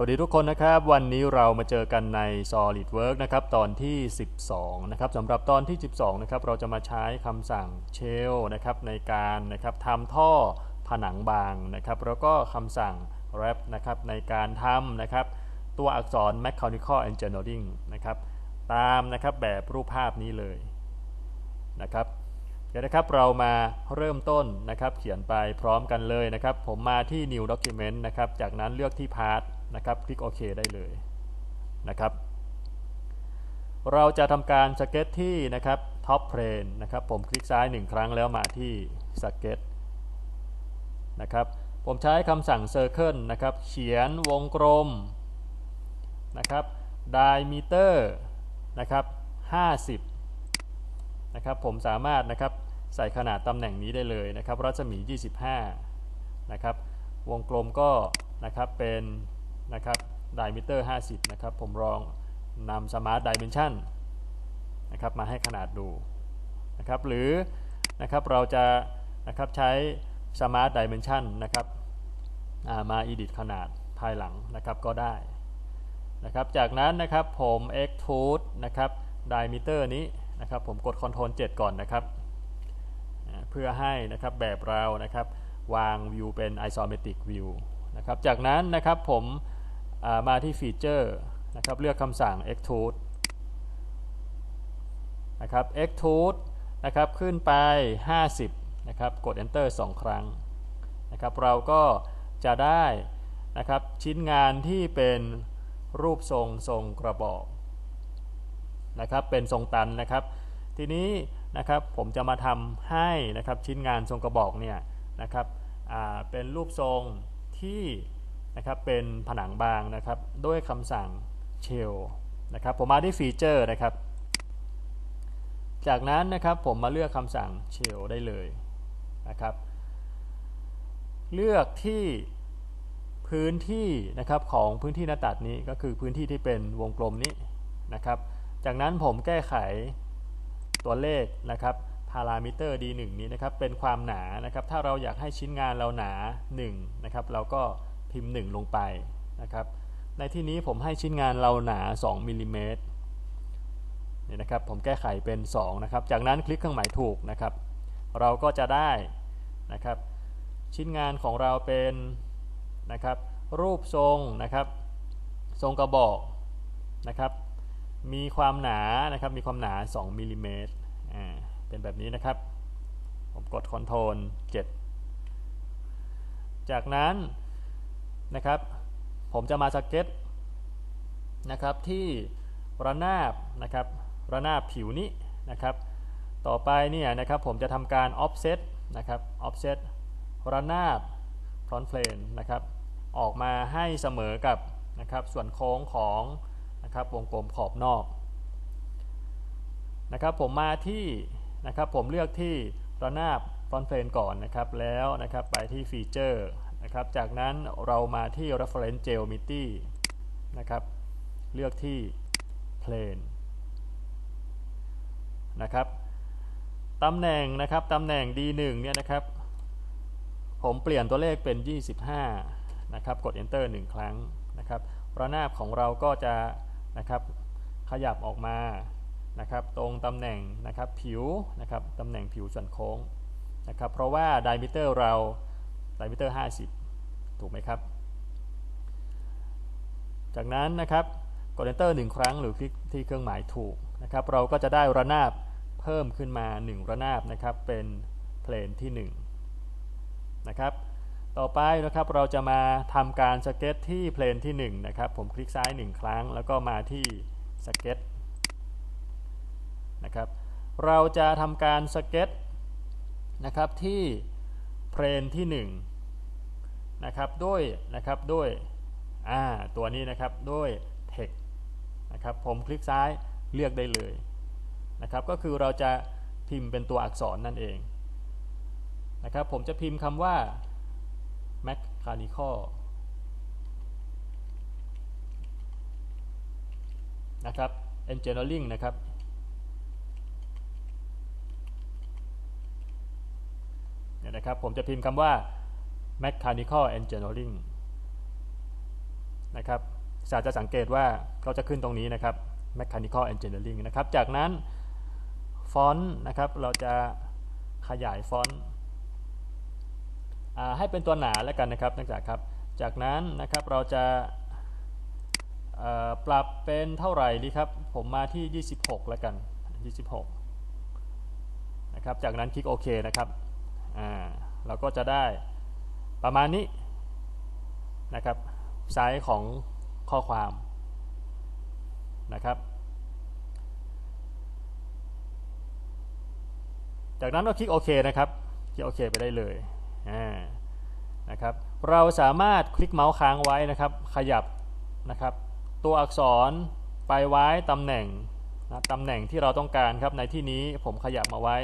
สวัสดีทุกคนนะครับ วันนี้เรามาเจอกันใน SolidWorks นะครับตอนที่ 12 นะครับสำหรับตอนที่ 12 นะครับเราจะมาใช้คำสั่ง shell นะครับในการนะครับทำท่อผนังบางนะครับแล้วก็คำสั่ง wrap นะครับในการทำนะครับตัวอักษร mechanical engineering นะครับตามนะครับแบบรูปภาพนี้เลยนะครับเดี๋ยวนะครับเรามาเริ่มต้นนะครับเขียนไปพร้อมกันเลยนะครับผมมาที่ new document นะครับจากนั้นเลือกที่ part นะครับ คลิกโอเคได้เลยนะครับ เราจะทำการสเก็ตที่นะครับท็อปเพลนนะครับ ผมคลิกซ้ายหนึ่งครั้งแล้วมาที่สเก็ตนะครับ ผมใช้คำสั่ง Circle นะครับ เขียนวงกลมนะครับ diameter นะครับ50นะครับ ผมสามารถนะครับใส่ขนาดตำแหน่งนี้ได้เลยนะครับ รัศมี 25นะครับ วงกลมก็นะครับเป็น นะครับไดมิเตอร์ 50 นะครับ ผมลองนำสมาร์ทดิเมนชันนะครับมาให้ขนาดดูนะครับหรือนะครับเราจะนะครับใช้สมาร์ทดิเมนชันนะครับมา edit ขนาดภายหลังนะครับก็ได้นะครับจากนั้นนะครับผม extrude นะครับดิมิเตอร์นี้นะครับผมกด Ctrl 7 ก่อนนะครับ เพื่อให้นะครับแบบเรานะครับวางวิวเป็น isometric view นะครับจากนั้นนะครับผม มาที่ฟีเจอร์นะครับเลือกคำสั่ง extrude นะครับ extrude นะครับขึ้นไป 50นะครับกด enter 2 ครั้งนะครับเราก็จะได้นะครับชิ้นงานที่เป็นรูปทรงทรงกระบอกนะครับเป็นทรงตันนะครับ ทีนี้นะครับผมจะมาทำให้นะครับชิ้นงานทรงกระบอกเนี่ยนะครับเป็นรูปทรงที่ นะครับเป็นผนังบางนะครับด้วยคำสั่ง shell นะครับผมมาที่ฟีเจอร์นะครับ จากนั้นนะครับผมมาเลือกคำสั่ง shell ได้เลยนะครับ เลือกที่พื้นที่นะครับของพื้นที่หน้าตัดนี้ก็คือพื้นที่ที่เป็นวงกลมนี้นะครับ จากนั้นผมแก้ไขตัวเลขนะครับพารามิเตอร์ d1 นี้นะครับเป็นความหนานะครับ ถ้าเราอยากให้ชิ้นงานเราหนา1นะครับเราก็ พิมพ์ 1 ลงไปนะครับ ในที่นี้ผมให้ชิ้นงานเราหนา 2มิลิเมตรนี่นะครับผมแก้ไขเป็น2นะครับ จากนั้นคลิกเครื่องหมายถูกนะครับ เราก็จะได้นะครับ ชิ้นงานของเราเป็นนะครับ รูปทรงนะครับ ทรงกระบอกนะครับ มีความหนานะครับ มีความหนา 2มิลิเมตรอ่าเป็นแบบนี้นะครับ ผมกด Ctrl 7จากนั้น นะครับ ผมจะมาสเก็ตนะครับที่ระนาบนะครับระนาบผิวนี้นะครับ ต่อไปเนี่ยนะครับผมจะทำการ offset นะครับ offset ระนาบ front plane นะครับ ออกมาให้เสมอกับนะครับส่วนโค้งของนะครับวงกลมขอบนอกนะครับผมมาที่นะครับผมเลือกที่ระนาบ front plane ก่อนนะครับแล้วนะครับไปที่ฟีเจอร์ นะครับ จากนั้นเรามาที่ reference geometry นะครับ เลือกที่ plane นะครับตำแหน่งนะครับตำแหน่ง D1 เนี่ยนะครับ ผมเปลี่ยนตัวเลขเป็น 25 นะครับ กด enter 1 ครั้งนะครับระนาบของเราก็จะนะครับขยับออกมานะครับ ตรงตำแหน่งนะครับผิวนะครับตำแหน่งผิวส่วนโค้งนะครับ เพราะว่า diameter เรา ไดมิเตอร์ 50 ถูกไหมครับ จากนั้นนะครับกด Enter 1 ครั้งหรือคลิกที่เครื่องหมายถูกนะครับ เราก็จะได้ระนาบเพิ่มขึ้นมา 1 ระนาบนะครับ เป็นเพลนที่ 1 นะครับ ต่อไปนะครับเราจะมาทำการสเก็ตที่เพลนที่ 1 นะครับ ผมคลิกซ้าย 1 ครั้ง แล้วก็มาที่สเก็ตนะครับ เราจะทำการสเก็ตนะครับที่เพลนที่ 1 นะครับด้วยนะครับด้วยอ่าตัวนี้นะครับด้วย text นะครับผมคลิกซ้ายเลือกได้เลยนะครับก็คือเราจะพิมพ์เป็นตัวอักษรนั่นเองนะครับผมจะพิมพ์คำว่า mechanical นะครับ engineering นะครับ เนี่ยนะครับผมจะพิมพ์คำว่า mechanical engineering นะครับอาจจะสังเกตว่าเขาจะขึ้นตรงนี้นะครับ mechanical engineering นะครับ จากนั้นฟอนต์นะครับเราจะขยายฟอนต์ให้เป็นตัวหนาแล้วกันนะครับนักศึกษาครับ จากนั้นนะครับเราจะปรับเป็นเท่าไหร่ดีครับ ผมมาที่ 26 แล้วกัน 26 นะครับ จากนั้นคลิกโอเคนะครับ เราก็จะได้ ประมาณนี้นะครับไซส์ของข้อความนะครับ จากนั้นก็คลิกโอเคนะครับคลิกโอเคไปได้เลยนะครับเราสามารถคลิกเมาส์ค้างไว้นะครับ ขยับนะครับ ตัวอักษรไปไว้ตำแหน่งนะตำแหน่งที่เราต้องการครับในที่นี้ผมขยับมาไว้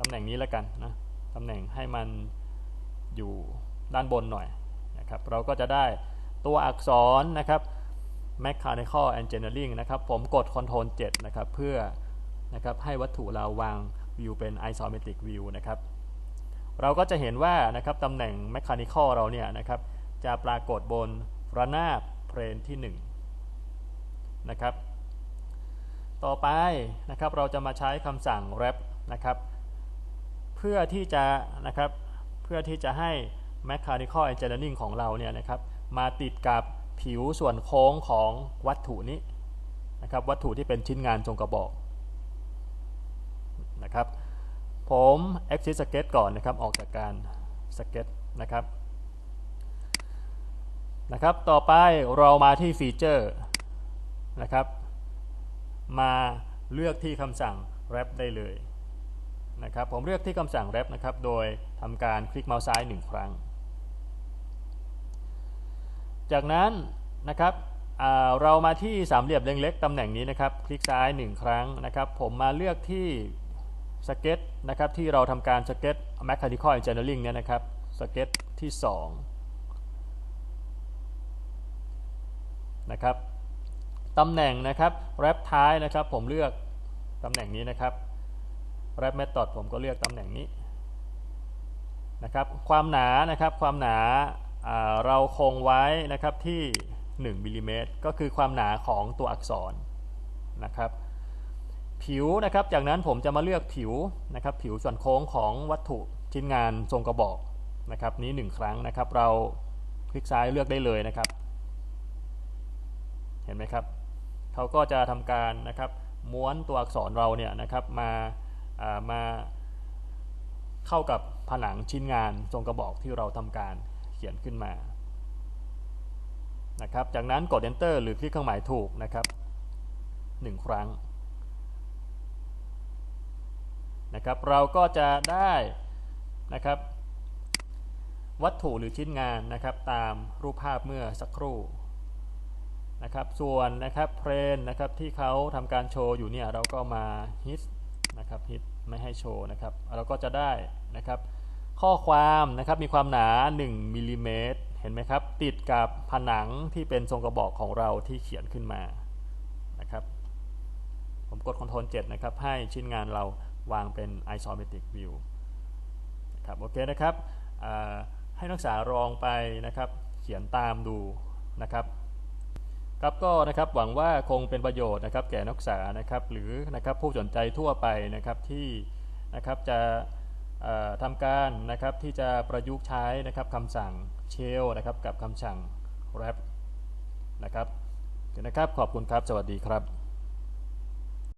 ตำแหน่งนี้แล้วกันนะตำแหน่งให้มัน อยู่ด้านบนหน่อยนะครับเราก็จะได้ตัวอักษรนะครับ mechanical engineering นะครับผมกด Ctrl 7นะครับเพื่อนะครับให้วัตถุเราวางวิวเป็น isometric view นะครับเราก็จะเห็นว่านะครับตำแหน่ง mechanical เราเนี่ยนะครับจะปรากฏบนระนาบเพลนที่1นะครับต่อไปนะครับเราจะมาใช้คำสั่ง wrap นะครับเพื่อที่จะนะครับ พื่อที่จะให้ mechanical engineering ของเราเนี่ยนะครับมาติดกับผิวส่วนโค้งของวัตถุนี้นะครับวัตถุที่เป็นชิ้นงานทรงกระบอกนะครับผม exit sketch ก่อนนะครับออกจากการ sketch นะครับนะครับต่อไปเรามาที่ฟีเจอร์นะครับมาเลือกที่คำสั่ง wrap ได้เลย นะครับ ผมเลือกที่คำสั่ง wrap นะครับ โดยทำการคลิกเมาส์ซ้ายหนึ่งครั้ง จากนั้นนะครับเรามาที่สามเหลี่ยมเล็กๆตำแหน่งนี้นะครับ คลิกซ้าย 1 ครั้งนะครับ ผมมาเลือกที่สเก็ตนะครับที่เราทำการสเก็ต mechanical engineering เนี่ยนะครับสเก็ตที่ 2 นะครับตำแหน่งนะครับแรปท้ายนะครับ ผมเลือกตำแหน่งนี้นะครับ แรปเมธอดผมก็เลือกตำแหน่งนี้นะครับความหนานะครับความหนาเราคงไว้นะครับที่1มิลลิเมตรก็คือความหนาของตัวอักษรนะครับผิวนะครับจากนั้นผมจะมาเลือกผิวนะครับผิวส่วนโค้งของวัตถุชิ้นงานทรงกระบอกนะครับนี้ 1 ครั้งนะครับเราคลิกซ้ายเลือกได้เลยนะครับ เห็นไหมครับเขาก็จะทำการนะครับม้วนตัวอักษรเราเนี่ยนะครับมา มาเข้ากับผนังชิ้นงานทรงกระบอกที่เราทำการเขียนขึ้นมานะครับ จากนั้นกด enter หรือคลิกเครื่องหมายถูกนะครับ 1 ครั้งนะครับ เราก็จะได้นะครับ วัตถุหรือชิ้นงานนะครับ ตามรูปภาพเมื่อสักครู่นะครับ ส่วนนะครับเพลนนะครับที่เขาทำการโชว์อยู่เนี่ยเราก็มาฮิต นะครับฮิตไม่ให้โชว์นะครับเราก็จะได้นะครับข้อความนะครับมีความหนา 1มิลลิเมตรเห็นไหมครับ ติดกับผนังที่เป็นทรงกระบอกของเราที่เขียนขึ้นมานะครับผมกด Ctrl 7 นะครับ ให้ชิ้นงานเราวางเป็น isometric view นะครับโอเคนะครับให้นักศึกษาลองไปนะครับ เขียนตามดูนะครับ ครับก็นะครับหวังว่าคงเป็นประโยชน์นะครับ แก่นักศึกษานะครับ หรือนะครับผู้สนใจทั่วไปนะครับที่นะครับจะทำการนะครับที่จะประยุกต์ใช้นะครับคำสั่งเชลนะครับกับคำสั่ง wrap นะครับนะครับขอบคุณครับ สวัสดีครับ